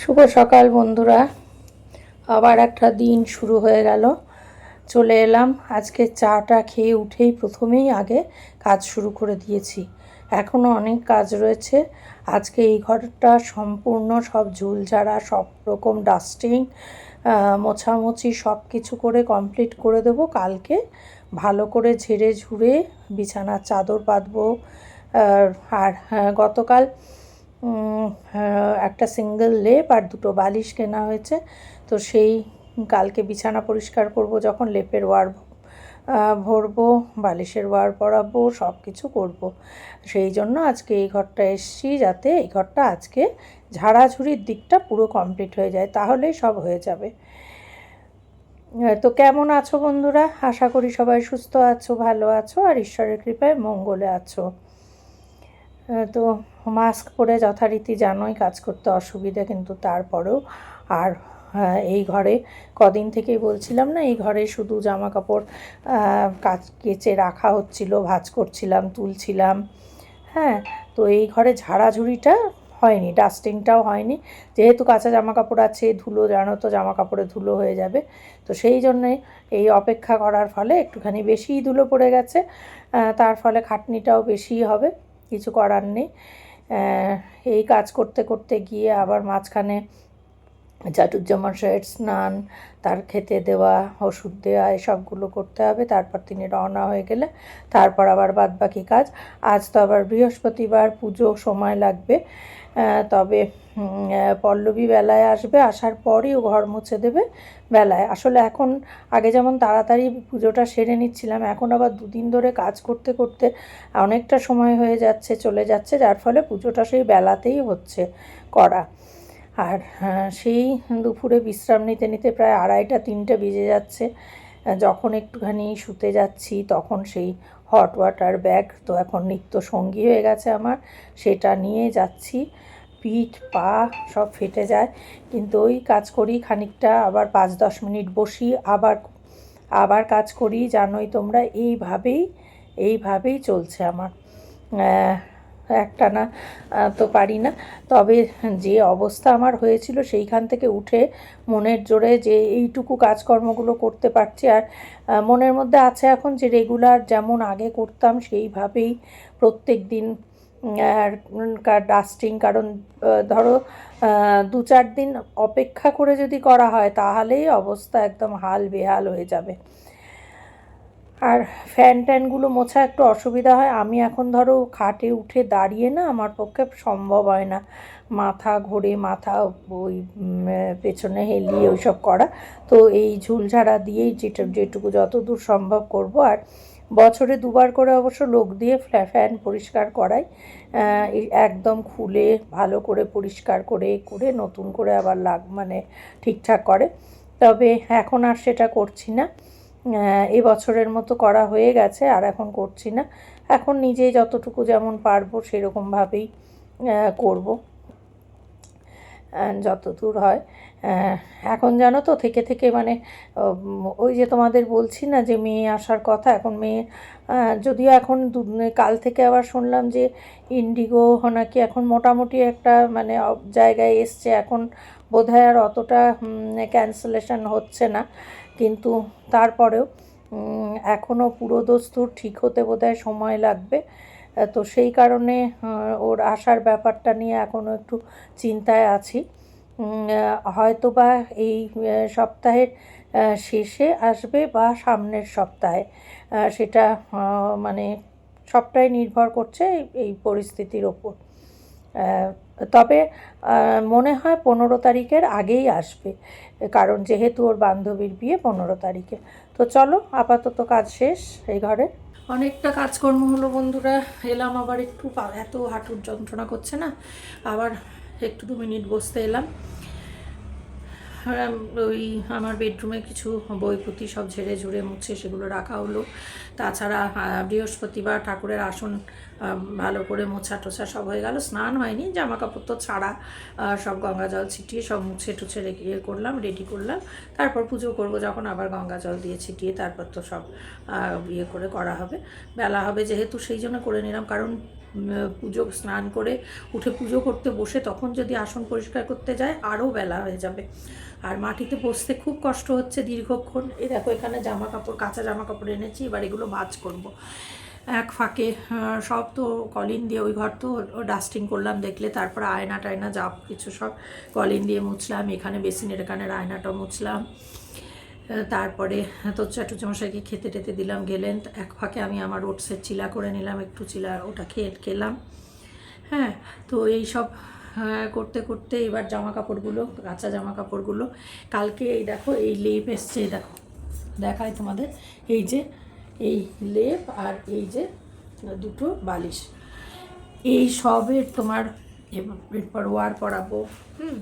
শুভ সকাল বন্ধুরা। আবার একটা দিন শুরু হয়ে গেল। চলে এলাম। আজকে চাটা খেয়ে উঠেই প্রথমেই আগে কাজ শুরু করে দিয়েছি। এখনও অনেক কাজ রয়েছে। আজকে এই ঘরটা সম্পূর্ণ সব ঝুলঝাড়া সব রকম ডাস্টিং মোছামুছি সব কিছু করে কমপ্লিট করে দেবো। কালকে ভালো করে ঝেড়ে ঝুড়ে বিছানার চাদর পাতবো আর- হ্যাঁ, গতকাল একটা সিঙ্গেল লেপ আর দুটো বালিশ কেনা হয়েছে। তো সেই কালকে বিছানা পরিষ্কার করব, যখন লেপের ওয়ার ভরবো, বালিশের ওয়ার পরাবো সব কিছু করব। সেই জন্য আজকে এই ঘরটা এসছি যাতে এই ঘরটা আজকে ঝাড়াঝুড়ির দিকটা পুরো কমপ্লিট হয়ে যায় তাহলেই সব হয়ে যাবে। তো কেমন আছো বন্ধুরা? আশা করি সবাই সুস্থ আছো, ভালো আছো, আর ঈশ্বরের কৃপায় মঙ্গলে আছো। তো মাস্ক পরে যথারীতি জানোই কাজ করতে অসুবিধা কিন্তু তারপরেও। আর এই ঘরে কদিন থেকেই বলছিলাম না, এই ঘরে শুধু জামা কাপড় কাচ, কেচে রাখা হচ্ছিল, ভাজ করছিলাম, তুলছিলাম। হ্যাঁ তো এই ঘরে ঝাড়াঝুড়িটা হয়নি, ডাস্টিংটাও হয়নি। যেহেতু কাঁচা জামা কাপড় আছে, ধুলো জানো তো জামা কাপড়ে ধুলো হয়ে যাবে। তো সেই জন্যে এই অপেক্ষা করার ফলে একটুখানি বেশিই ধুলো পড়ে গেছে তার ফলে খাটনিটাও বেশিই হবে। কিছু করার নেই। এই কাজ করতে করতে গিয়ে আবার মাঝখানে চাটুজ্জামশাইয়ের স্নান, তার খেতে দেওয়া, ওষুধ দেওয়া এসবগুলো করতে হবে। তারপর তিনি রওনা হয়ে গেলে তারপর আবার বাদ বাকি কাজ। আজ তো আবার বৃহস্পতিবার, পুজো, সময় লাগবে। তবে পল্লবী বেলায় আসবে। আসার পরই ও ঘর মুছে দেবে বেলায়। আসলে এখন আগে যেমন তাড়াতাড়ি পুজোটা সেরে নিচ্ছিলাম, এখন আবার দুদিন ধরে কাজ করতে করতে অনেকটা সময় হয়ে যাচ্ছে, চলে যাচ্ছে। যার ফলে পুজোটা সেই বেলাতেই হচ্ছে করা। আর সেই দুপুরে বিশ্রাম নিতে নিতে প্রায় আড়াইটা, তিনটে বেজে যাচ্ছে। যখন একটুখানি শুতে যাচ্ছি, তখন সেই হট ওয়াটার ব্যাগ তো এখন নিত্য সঙ্গী হয়ে গেছে আমার, সেটা নিয়ে যাচ্ছি। পিঠ, পা সব ফেটে যায়, কিন্তু ওই কাজ করি খানিকটা, আবার পাঁচ, দশ মিনিট বসি, আবার আবার কাজ করি, জানোই তোমরা, এইভাবেই এইভাবেই চলছে আমার। আহ, একটানা আহ, তো পারি না। তবে যে অবস্থা আমার হয়েছিল সেইখান থেকে উঠে মনের জোরে যে এইটুকু কাজকর্মগুলো করতে পারছি আর মনের মধ্যে আছে এখন যে রেগুলার যেমন আগে করতাম সেইভাবেই প্রত্যেক দিন আর ডাস্টিং কারণ ধরো দু চার দিন অপেক্ষা করে যদি করা হয় তাহলেই অবস্থা একদম হাল বেহাল হয়ে যাবে। আর ফ্যান ট্যানগুলো মোছা একটু অসুবিধা হয়। আমি এখন ধরো খাটে উঠে দাঁড়িয়ে না আমার পক্ষে সম্ভব হয় না। মাথা ঘোরে, মাথা ওই পেছনে হেলিয়ে ওইসব করা। তো এই ঝুলঝাড়া দিয়েই যেটা, যেটুকু যতদূর সম্ভব করব। আর বছরে দুবার করে অবশ্য লোক দিয়ে ফ্যান পরিষ্কার করাই। একদম খুলে, ভালো করে পরিষ্কার করে করে নতুন করে আবার লাগ মানে ঠিকঠাক করে। তবে এখন আর সেটা করছি না। আহ, এই বছরের মতো করা হয়ে গেছে আর এখন করছি না। এখন নিজেই যতটুকু যেমন পারব সেরকমভাবেই করব। যত দূর হয়। এখন জানো তো থেকে থেকে মানে ওই যে তোমাদের বলছি না যে মেয়ে আসার কথা এখন মেয়ে যদিও এখন কাল থেকে আবার শুনলাম যে ইন্ডিগো নাকি এখন মোটামুটি একটা মানে জায়গায় এসছে। এখন বোধহয় আর অতটা ক্যান্সেলেশন হচ্ছে না। কিন্তু তারপরেও এখনও পুরো দস্তুর ঠিক হতে বোধহয় সময় লাগবে। তো সেই কারণে ওর আসার ব্যাপারটা নিয়ে এখনও একটু চিন্তায় আছি। উম, আহ, হয়তো বা এই সপ্তাহের শেষে আসবে বা সামনের সপ্তাহে। সেটা মানে সবটাই নির্ভর করছে এই- পরিস্থিতির ওপর। তবে মনে হয় পনেরো তারিখের আগেই আসবে, কারণ যেহেতু ওর বান্ধবীর বিয়ে পনেরো তারিখে। তো চলো, আপাতত কাজ শেষ এই ঘরে। অনেকটা কাজকর্ম হলো বন্ধুরা, এলাম আবার একটু এত হাঁটুর যন্ত্রণা করছে না, আবার একটু দু মিনিট বসতে এলাম। ওই আমার বেডরুমে কিছু বই পুঁথি সব ঝেড়ে ঝুড়ে মুছে সেগুলো রাখা হলো। তাছাড়া বৃহস্পতিবার ঠাকুরের আসন ভালো করে মোছা টোছা সব হয়ে গেল। স্নান হয়নি জামা কাপড় তো ছাড়া সব গঙ্গা জল ছিটিয়ে সব মুছে টুছে রেখে ইয়ে করলাম রেডি করলাম। তারপর পুজো করব যখন আবার গঙ্গা জল দিয়ে ছিটিয়ে তারপর তো সব ইয়ে করে করা হবে। বেলা হবে যেহেতু সেই জন্য করে নিলাম, কারণ পুজো স্নান করে উঠে পুজো করতে বসে তখন যদি আসন পরিষ্কার করতে যায়, আরও বেলা হয়ে যাবে। আর মাটিতে বসতে খুব কষ্ট হচ্ছে দীর্ঘক্ষণ। এ দেখো, এখানে জামা কাপড়, কাঁচা জামা কাপড় এনেছি, এবার এগুলো ভাজ করব। এক ফাঁকে সব তো কলিন দিয়ে ওই ঘর তো ডাস্টিং করলাম, দেখলে তারপরে আয়না টায়না যা কিছু সব কলিন দিয়ে মুছলাম, এখানে বেসিনের এখানে আয়নাটা মুছলাম। তারপরে তো চাটু মশাইকে খেতে টেতে দিলাম গেলেন, এক ফাঁকে আমি আমার ওটসের চিলা করে নিলাম, একটু চিলা ওটা খেয়ে, খেলাম। হ্যাঁ তো এই সব করতে করতে এবার জামা কাপড়গুলো কাঁচা জামা কাপড়গুলো কালকে এই দেখো, এই লেপ এসছে, এই দেখো। দেখাই তোমাদের। এই যে, এই লেপ আর এই যে দুটো বালিশ। এই সবের তোমার এরপর ওয়ার পরাবো, হুম?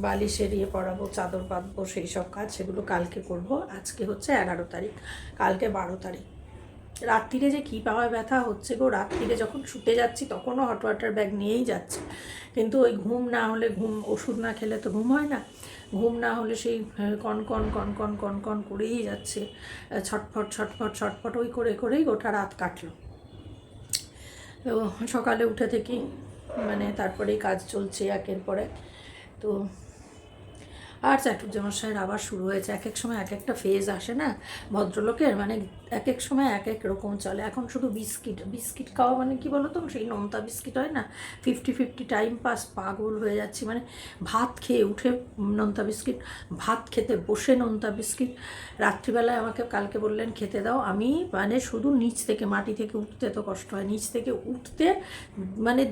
বালিশের ইয়ে পরাবো, চাদর পাতবো, সেই সব কাজ, সেগুলো কালকে করব। আজকে হচ্ছে এগারো তারিখ। কালকে বারো তারিখ। রাত্রিরে যে কী পাওয়া ব্যথা হচ্ছে গো, রাত্রিরে যখন শুতে যাচ্ছি তখনও হট ওয়াটার ব্যাগ নিয়েই যাচ্ছে। কিন্তু ওই ঘুম না হলে ঘুম, ওষুধ না খেলে তো ঘুম হয় না। ঘুম না হলে সেই কন কন কন কন কন কন করেই যাচ্ছে। ছটফট ছটফট ছটফট ওই করে করেই গোটা রাত কাটলো। তো সকালে উঠে থেকেই মানে তারপরেই কাজ চলছে একের পরে তো আর চাটুর্যমশাইয়ের আবার শুরু হয়েছে। এক এক সময় এক একটা ফেজ আসে না? ভদ্রলোকের মানে এক এক সময় এক এক রকম চলে। এখন শুধু বিস্কিট বিস্কিট খাওয়া মানে কি বলো তো সেই নোনতা বিস্কিট হয় না? ফিফটি ফিফটি টাইম পাস পাগল হয়ে যাচ্ছি। মানে ভাত খেয়ে উঠে নোনতা বিস্কিট, ভাত খেতে বসে নোনতা বিস্কিট। রাত্রিবেলায় আমাকে কালকে বললেন, খেতে দাও। আমি মানে শুধু নিচ থেকে, মাটি থেকে উঠতে তো কষ্ট হয়। নিচ থেকে উঠতে মানে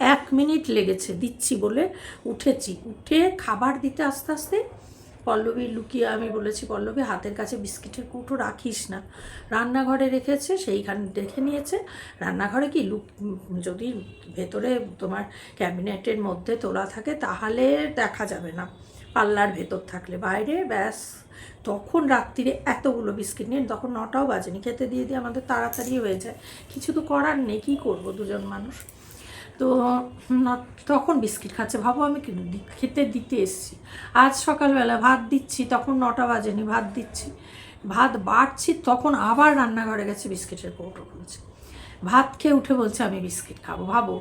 এক মিনিট লেগেছে, দিচ্ছি বলে উঠেছি। উঠে খাবার দিতে আস্তে আস্তে পল্লবী লুকিয়ে, আমি বলেছি, পল্লবী, হাতের কাছে বিস্কিটের কৌটো রাখিস না। রান্নাঘরে রেখেছে, সেইখানে দেখে নিয়েছে। রান্নাঘরে কি লুক, যদি ভেতরে তোমার ক্যাবিনেটের মধ্যে তোলা থাকে, তাহলে দেখা যাবে না। পাল্লার ভেতর থাকলে। বাইরে, ব্যাস, তখন রাত্রিরে এতগুলো বিস্কিট নিয়ে, তখন নটাও বাজেনি। খেতে দিয়ে দিয়ে আমাদের তাড়াতাড়ি হয়ে যায়। কিছু তো করার নেই, কী করব দুজন মানুষ? তো তখন বিস্কিট খাচ্ছে। ভাবো আমি কি দি- খেতে দিতে এসেছি। আজ সকালবেলা ভাত দিচ্ছি, তখন নটা বাজেনি, ভাত দিচ্ছি। ভাত বাড়ছি, তখন আবার রান্নাঘরে গেছে বিস্কিটের কৌটো খুলছে ভাত খেয়ে উঠে বলছে, আমি বিস্কিট খাব। ভাবো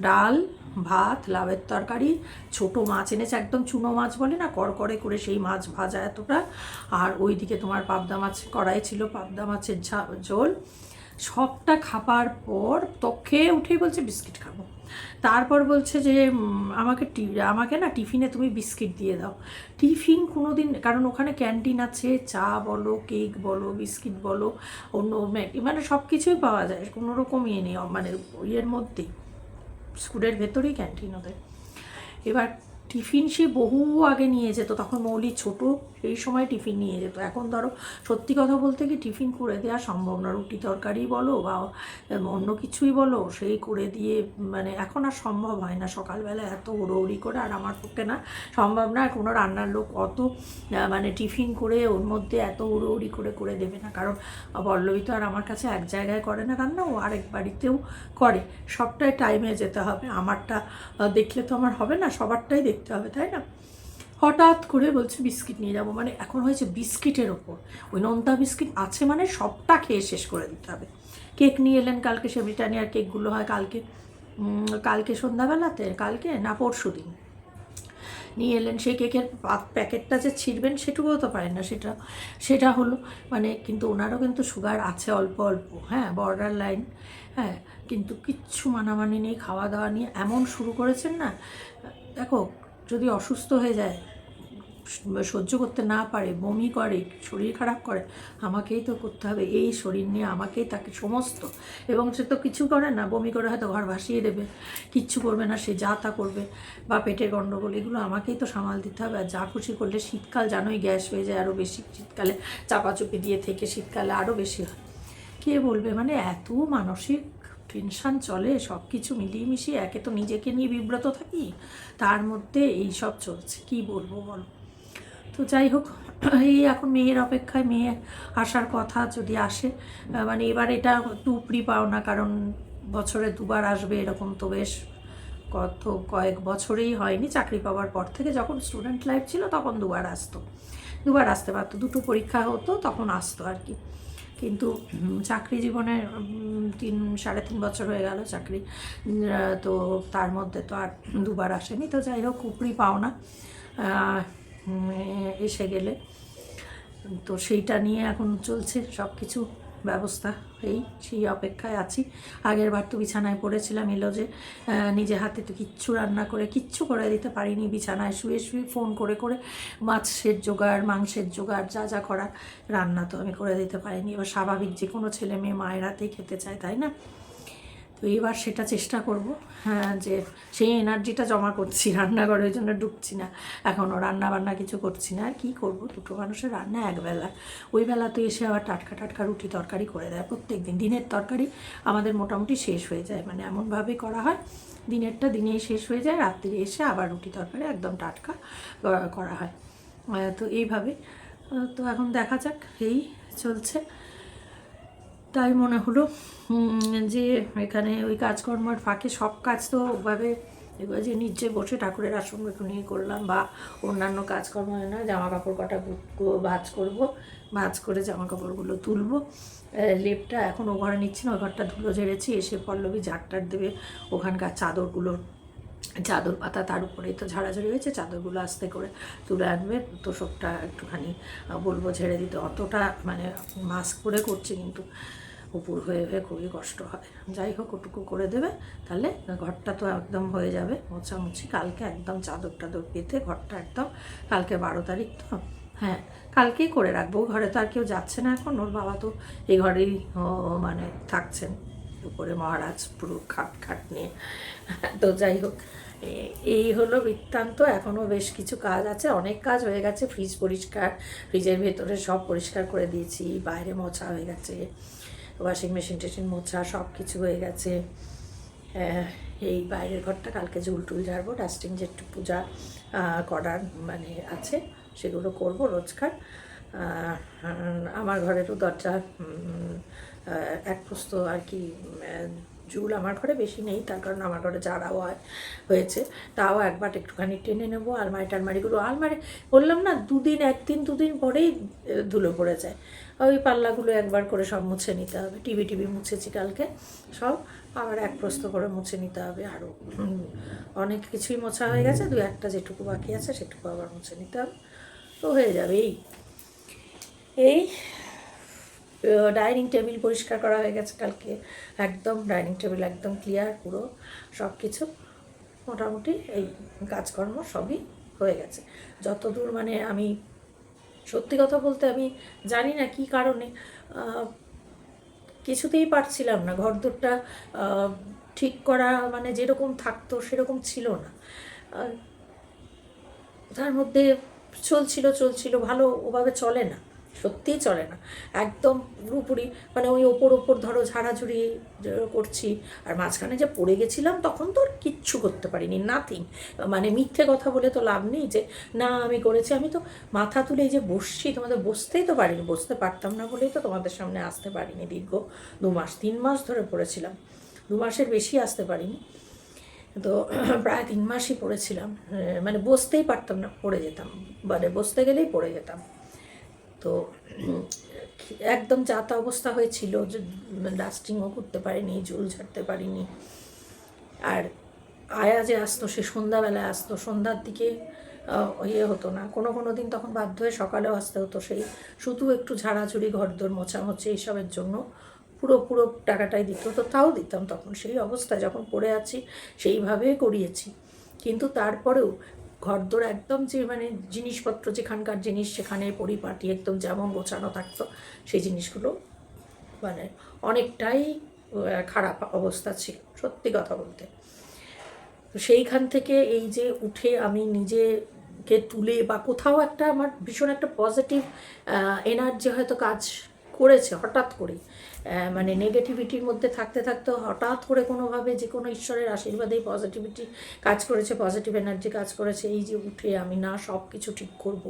ডাল, ভাত, লাউয়ের তরকারি, ছোট মাছ এনেছে, একদম চুনো মাছ বলে না, করকরে করে সেই মাছ ভাজা এতটা। আর ওইদিকে তোমার পাবদা মাছ কড়াই ছিল, পাবদা মাছের ঝা- ঝোল। সবটা খাবার পর তো খেয়ে উঠেই বলছে বিস্কিট খাব। তারপর বলছে যে আমাকে আমাকে না টিফিনে তুমি বিস্কিট দিয়ে দাও। টিফিন কোনো দিন কারণ ওখানে ক্যান্টিন আছে, চা বলো, কেক বলো, বিস্কিট বলো, অন্য ম্যাগি মানে সব কিছুই পাওয়া যায়, কোনো রকম ইয়ে নেই মানে ইয়ের মধ্যেই স্কুলের ভেতরেই ক্যান্টিন ওদের। এবার টিফিন সে বহু আগে নিয়ে যেত, তখন মৌলি ছোট সেই সময় টিফিন নিয়ে যেত। এখন ধরো সত্যি কথা বলতে কি টিফিন করে দেওয়া সম্ভব না। রুটি তরকারি বলো বা অন্য কিছুই বলো, সেই করে দিয়ে মানে এখন আর সম্ভব হয় না। সকালবেলা এত উড়ৌড়ি করে আর আমার পক্ষে না সম্ভব না। কোনো রান্নার লোক অত মানে টিফিন করে ওর মধ্যে এত উড়ৌড়ি করে করে দেবে না। কারণ পল্লবী তো আর আমার কাছে এক জায়গায় করে না রান্না, ও আরেক বাড়িতেও করে। সবটাই টাইমে যেতে হবে। আমারটা দেখলে তো আমার হবে না, সবারটাই দেখতে হবে, তাই না? হঠাৎ করে বলছে, বিস্কিট নিয়ে যাব। মানে এখন হয়েছে বিস্কিটের ওপর। ওই নোনতা বিস্কিট আছে মানে সবটা খেয়ে শেষ করে দিতে হবে। কেক নিয়ে এলেন কালকে সে ব্রিটানিয়ার কেকগুলো হয় কালকে কালকে সন্ধ্যাবেলাতে, কালকে না পরশু দিন। নিয়ে এলেন সেই কেকের প্যাকেটটা যে ছিঁড়বেন সেটুকুও তো পারেন না, সেটা সেটা হলো মানে কিন্তু ওনারও কিন্তু সুগার আছে অল্প অল্প হ্যাঁ বর্ডার লাইন হ্যাঁ কিন্তু কিচ্ছু মানামানি নেই, খাওয়া দাওয়া নিয়ে এমন শুরু করেছেন না। দেখো, যদি অসুস্থ হয়ে যায় সহ্য করতে না পারে, বমি করে, শরীর খারাপ করে, আমাকেই তো করতে হবে। এই শরীর নিয়ে আমাকেই তাকে সমস্ত। এবং সে তো কিছু করে না, বমি করে হয়তো ঘর ভাসিয়ে দেবে। কিচ্ছু করবে না, সে যা তা করবে। বা পেটের গণ্ডগোল এগুলো আমাকেই তো সামাল দিতে হবে। আর যা খুশি করলে শীতকাল জানোই গ্যাস হয়ে যায় আরও বেশি। শীতকালে চাপাচুপি দিয়ে থেকে শীতকালে আরও বেশি হয়। কে বলবে? মানে এত মানসিক টেনশান চলে সব কিছু মিলিয়ে মিশিয়ে, একে তো নিজেকে নিয়ে বিব্রত থাকি। তার মধ্যে এই সব চলছে। কি বলব বলো? তো যাই হোক এই এখন মেয়ের অপেক্ষায় মেয়ে আসার কথা যদি আসে মানে এবার এটা টুপরি পাও না কারণ বছরে দুবার আসবে এরকম তো বেশ কত কয়েক বছরেই হয়নি চাকরি পাওয়ার পর থেকে। যখন স্টুডেন্ট লাইফ ছিল তখন দুবার আসতো। দুবার আসতে পারতো দুটো পরীক্ষা হতো তখন আসতো আর কি। কিন্তু চাকরি জীবনে তিন সাড়ে তিন বছর হয়ে গেল চাকরি তো তার মধ্যে তো আর দুবার আসেনি। তো যাই হোক উপরি আহ, উম, এসে গেলে। তো সেইটা নিয়ে এখন চলছে সব কিছু ব্যবস্থা। এই সেই অপেক্ষায় আছি। আগের বার তো বিছানায় পড়েছিলাম এলো যে নিজে হাতে তো কিচ্ছু রান্না করে, কিচ্ছু করে দিতে পারিনি বিছানায়। শুয়ে শুয়ে ফোন করে করে মাছের জোগাড়, মাংসের জোগাড়, যা যা করার রান্না তো আমি করে দিতে পারিনি। এবার স্বাভাবিক যে কোনো ছেলে মেয়ে মায়ের হাতেই খেতে চায়, তাই না? তো এবার সেটা চেষ্টা করব। হ্যাঁ যে সেই এনার্জিটা জমা করছি, রান্নাঘরের জন্য ঢুকছি না। এখনও রান্না বান্না কিছু করছি না। আর কী করব? দুটো মানুষের রান্না একবেলা ওই বেলা তো এসে আবার টাটকা টাটকা রুটি তরকারি করে দেয়। প্রত্যেক দিন দিনের তরকারি আমাদের মোটামুটি শেষ হয়ে যায়। মানে এমনভাবে করা হয়, দিনেরটা দিনেই শেষ হয়ে যায়। রাত্রি এসে আবার রুটি তরকারি একদম টাটকা করা হয়। তো এইভাবে। তো এখন দেখা যাক, এই চলছে। তাই মনে হলো যে এখানে ওই কাজকর্মের ফাঁকে সব কাজ তো ওভাবে এবার যে নিচে বসে ঠাকুরের আসন একটু নিয়ে করলাম বা অন্যান্য কাজকর্ম না জামা কাপড় কটা ভাজ করব, ভাঁজ করে জামা কাপড়গুলো তুলবো লেপটা এখন ও ঘরে নিচ্ছি না ওই ঘরটা ধুলো ঝেড়েছি, এসে পল্লবী ঝাড়টার দেবে, ওখানকার চাদরগুলো চাদর পাতা তার উপরেই তো ঝাড়াঝাড়ি হয়েছে, চাদরগুলো আস্তে করে তুলে আনবে, তোষকটা একটুখানি বলব ঝেড়ে দিতে। অতটা মানে মাস্ক করে করছে কিন্তু উপর হয়ে হয়ে খুবই কষ্ট হয়। যাই হোক, ওটুকু করে দেবে, তাহলে ঘরটা তো একদম হয়ে যাবে মোছামুছি। কালকে একদম চাদর টাদর পেতে ঘরটা একদম, কালকে বারো তারিখ তো হ্যাঁ কালকেই করে রাখব। ঘরে তো আর কেউ যাচ্ছে না এখন, ওর বাবা তো এই ঘরেই মানে থাকছেন। উপরে মহারাজ পুরো খাট খাট নিয়ে। তো যাই হোক এই হলো বৃত্তান্ত। এখনও বেশ কিছু কাজ আছে। অনেক কাজ হয়ে গেছে। ফ্রিজ পরিষ্কার, ফ্রিজের ভেতরে সব পরিষ্কার করে দিয়েছি। বাইরে মোছা হয়ে গেছে। ওয়াশিং মেশিন টেশিন মোছা সব কিছু হয়ে গেছে। এই বাইরের ঘরটা কালকে ঝুল টুল ঝাড়বো। ডাস্টিং যে একটু পূজা করার মানে আছে, সেগুলো করব রোজকার। আমার ঘরেরও দরজা এক প্রস্ত আর কি ঝুল আমার ঘরে বেশি নেই, তার কারণ আমার ঘরে হয়, হয়েছে। তাও একবার একটুখানি টেনে নেব, আলমারি টালমারিগুলো, আলমারি বললাম না, দুদিন, একদিন, দুদিন পরেই ধুলো পড়ে যায়। ওই পাল্লাগুলো একবার করে সব মুছে নিতে হবে, টিভি টিভি মুছেছি কালকে, সব আবার এক প্রস্ত করে মুছে নিতে হবে আরও অনেক কিছুই মোছা হয়ে গেছে দু একটা যেটুকু বাকি আছে, সেটুকু আবার মুছে নিতে হবে, তো হয়ে যাবে এই। এই ডাইনিং টেবিল পরিষ্কার করা হয়ে গেছে কালকে। একদম ডাইনিং টেবিল একদম ক্লিয়ার পুরো সব কিছু মোটামুটি এই কাজকর্ম সবই হয়ে গেছে। যতদূর মানে আমি সত্যি কথা বলতে আমি জানি না কি কারণে কিছুতেই পারছিলাম না। ঘরদোরটা ঠিক করা মানে যেরকম থাকতো সেরকম ছিল না। তার মধ্যে চলছিল চলছিল, ভালো ওভাবে চলে না। সত্যিই চলে না। একদম পুরোপুরি মানে ওই ওপর ওপর ধরো ঝাড়াঝুড়ি করছি, আর মাঝখানে যে পড়ে গেছিলাম তখন তো কিচ্ছু করতে পারিনি নাথিং মানে মিথ্যে কথা বলে তো লাভ নেই যে, না, আমি করেছি। আমি তো মাথা তুলে এই যে বসছি, তোমাদের বসতেই তো পারিনি, বসতে পারতাম না বলেই তো তোমাদের সামনে আসতে পারিনি দীর্ঘ দু মাস, তিন মাস ধরে পড়েছিলাম। দু মাসের বেশি আসতে পারিনি। তো প্রায় তিন মাসই পড়েছিলাম। মানে বসতেই পারতাম না, পড়ে যেতাম। মানে বসতে গেলেই পড়ে যেতাম। তো একদম যাতা অবস্থা হয়েছিল ডাস্টিংও করতে পারিনি ঝুল ঝাড়তে পারিনি। আর আয়া যে আসতো, সে সন্ধ্যাবেলায় আসতো, সন্ধ্যার দিকে ইয়ে হতো না। কোনো কোনো দিন তখন বাধ্য হয়ে সকালেও আসতে হতো। সেই শুধু একটু ঝাড়াঝুড়ি, ঘরদোর মোছামুছি এইসবের জন্য পুরো পুরো টাকাটাই দিত। তো তাও দিতাম তখন। সেই অবস্থা যখন পড়ে আছি, সেইভাবেই করিয়েছি। কিন্তু তারপরেও ঘরদোর একদম যে মানে জিনিসপত্র যেখানকার জিনিস সেখানে পরিপাটি একদম যেমন গোছানো থাকতো, সেই জিনিসগুলো মানে অনেকটাই খারাপ অবস্থা ছিল, সত্যি কথা বলতে। সেইখান থেকে এই যে উঠে আমি নিজেকে তুলে বা কোথাও একটা আমার ভীষণ একটা পজিটিভ এনার্জি হয়তো কাজ করেছে, হঠাৎ করে মানে নেগেটিভিটির মধ্যে থাকতে থাকতে হঠাৎ করে কোনোভাবে যে কোনো ঈশ্বরের আশীর্বাদেই পজিটিভিটি কাজ করেছে পজিটিভ এনার্জি কাজ করেছে, এই যে উঠে আমি না সব কিছু ঠিক করব,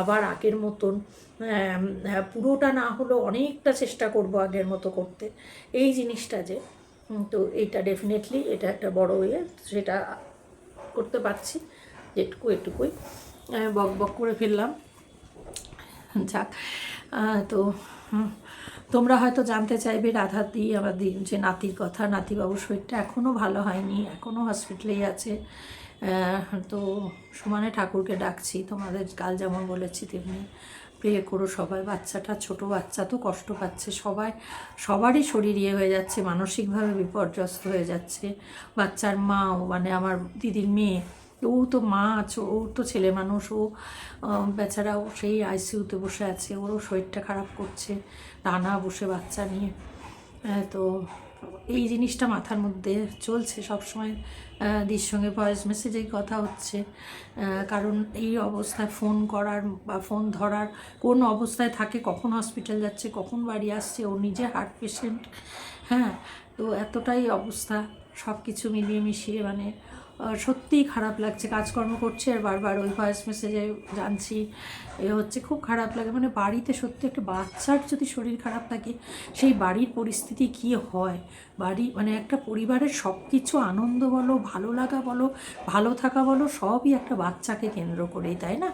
আবার আগের মতন পুরোটা না হলেও অনেকটা চেষ্টা করব আগের মতো করতে। এই জিনিসটা যে তো এইটা ডেফিনেটলি এটা একটা বড় ইয়ে সেটা করতে পারছি, যেটুকু এটুকুই। বক বক করে ফেললাম। যাক তো তোমরা হয়তো জানতে চাইবে রাধা দি আমার যে নাতির কথা, নাতিবাবুর শরীরটা এখনও ভালো হয়নি এখনও হসপিটালেই আছে। তো সমানে ঠাকুরকে ডাকছি, তোমাদের কাল যেমন বলেছি তেমনি প্রে করো সবাই। বাচ্চাটা ছোট বাচ্চা তো কষ্ট পাচ্ছে, সবাই, সবারই শরীর ইয়ে হয়ে যাচ্ছে, মানসিকভাবে বিপর্যস্ত হয়ে যাচ্ছে। বাচ্চার মাও মানে আমার দিদির মেয়ে ও তো মা আছে ও তো ছেলে মানুষ ও আহ, বেচারা ও সেই আইসিইউতে বসে আছে ওরও শরীরটা খারাপ করছে টানা বসে বাচ্চা নিয়ে। তো এই জিনিসটা মাথার মধ্যে চলছে সবসময়। দির সঙ্গে ভয়েস মেসেজেই কথা হচ্ছে। কারণ এই অবস্থায় ফোন করার বা ফোন ধরার কোন অবস্থায় থাকে কখন হসপিটাল যাচ্ছে কখন বাড়ি আসছে ও নিজে হার্ট পেশেন্ট। হ্যাঁ তো এতটাই অবস্থা সব কিছু মিলিয়ে মিশিয়ে মানে সত্যিই খারাপ লাগছে, কাজকর্ম করছে আর বারবার ওই ভয়েস মেসেজে জানছি। এ হচ্ছে খুব খারাপ লাগে মানে বাড়িতে সত্যি একটা বাচ্চার যদি শরীর খারাপ থাকে, সেই বাড়ির পরিস্থিতি কী হয়? বাড়ি মানে একটা পরিবারের সব কিছু আনন্দ বলো, ভালো লাগা বলো, ভালো থাকা বলো, সবই একটা বাচ্চাকে কেন্দ্র করেই, তাই না?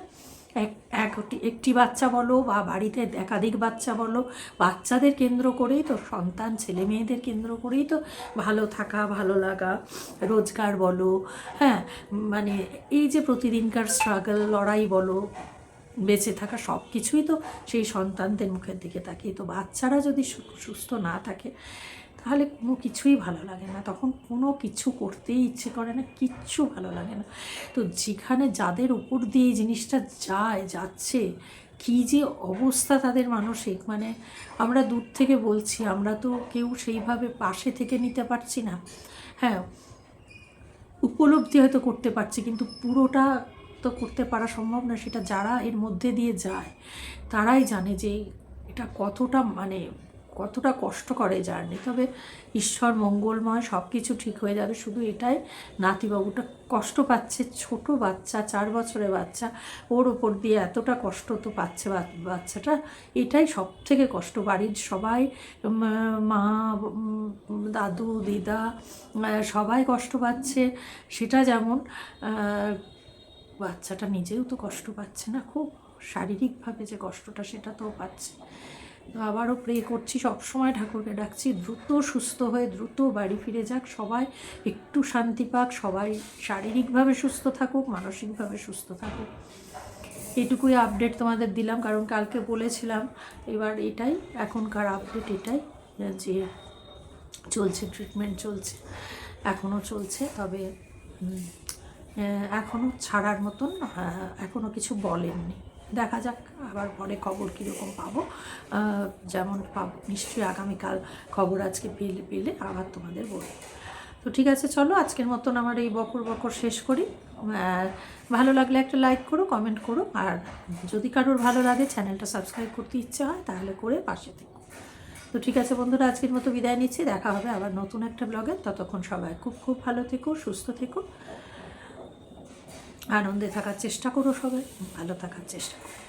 এক একটি একটি বাচ্চা বলো বা বাড়িতে একাধিক বাচ্চা বলো, বাচ্চাদের কেন্দ্র করেই তো, সন্তান, ছেলে মেয়েদের কেন্দ্র করেই তো ভালো থাকা, ভালো লাগা, রোজগার বলো হ্যাঁ মানে এই যে প্রতিদিনকার স্ট্রাগল লড়াই বলো, বেঁচে থাকা সব কিছুই তো সেই সন্তানদের মুখের দিকে তাকিয়ে। তো বাচ্চারা যদি সুস্থ না থাকে তাহলে কোনো কিছুই ভালো লাগে না। তখন কোনো কিছু করতেই ইচ্ছে করে না, কিচ্ছু ভালো লাগে না। তো যেখানে যাদের উপর দিয়ে জিনিসটা যায়, যাচ্ছে, কী যে অবস্থা তাদের মানসিক মানে আমরা দূর থেকে বলছি, আমরা তো কেউ সেইভাবে পাশে থেকে নিতে পারছি না। হ্যাঁ উপলব্ধি হয়তো করতে পারছি, কিন্তু পুরোটা তো করতে পারা সম্ভব না। সেটা যারা এর মধ্যে দিয়ে যায়, তারাই জানে যে এটা কতটা মানে কতটা কষ্ট করে জার্নি তবে ঈশ্বর মঙ্গলময় সব কিছু ঠিক হয়ে যাবে। শুধু এটাই, নাতিবাবুটা কষ্ট পাচ্ছে, ছোট বাচ্চা, চার বছরের বাচ্চা। ওর ওপর দিয়ে এতটা কষ্ট তো পাচ্ছে বাচ্চাটা। এটাই সব থেকে কষ্ট। বাড়ির সবাই মা দাদু, দিদা সবাই কষ্ট পাচ্ছে। সেটা যেমন বাচ্চাটা নিজেও তো কষ্ট পাচ্ছে না। খুব শারীরিকভাবে যে কষ্টটা, সেটা তো পাচ্ছে। আবারও প্রে করছি সবসময় ঠাকুরকে ডাকছি দ্রুত সুস্থ হয়ে দ্রুত বাড়ি ফিরে যাক সবাই একটু শান্তি পাক সবাই শারীরিকভাবে সুস্থ থাকুক মানসিকভাবে সুস্থ থাকুক। এটুকুই আপডেট তোমাদের দিলাম কারণ কালকে বলেছিলাম এবার এটাই এখনকার আপডেট এটাই যে চলছে ট্রিটমেন্ট চলছে এখনও চলছে তবে এখনও ছাড়ার মতন আহ, এখনও কিছু বলেননি। দেখা যাক, আবার পরে খবর কীরকম পাবো। যেমন পাবো, নিশ্চয়ই আগামীকাল খবর আজকে পেলে পেলে আবার তোমাদের বলব। তো ঠিক আছে, চলো আজকের মতন আমার এই বকর বকর শেষ করি। ভালো লাগলে একটা লাইক করো কমেন্ট করো, আর যদি কারোর ভালো লাগে চ্যানেলটা সাবস্ক্রাইব করতে ইচ্ছে হয় তাহলে করে পাশে থেকো। তো ঠিক আছে বন্ধুরা, আজকের মতো বিদায় নিচ্ছি, দেখা হবে আবার নতুন একটা ব্লগে ততক্ষণ সবাই খুব খুব ভালো থেকো, সুস্থ থেকো। আনন্দে থাকার চেষ্টা করো সবাই ভালো থাকার চেষ্টা করো।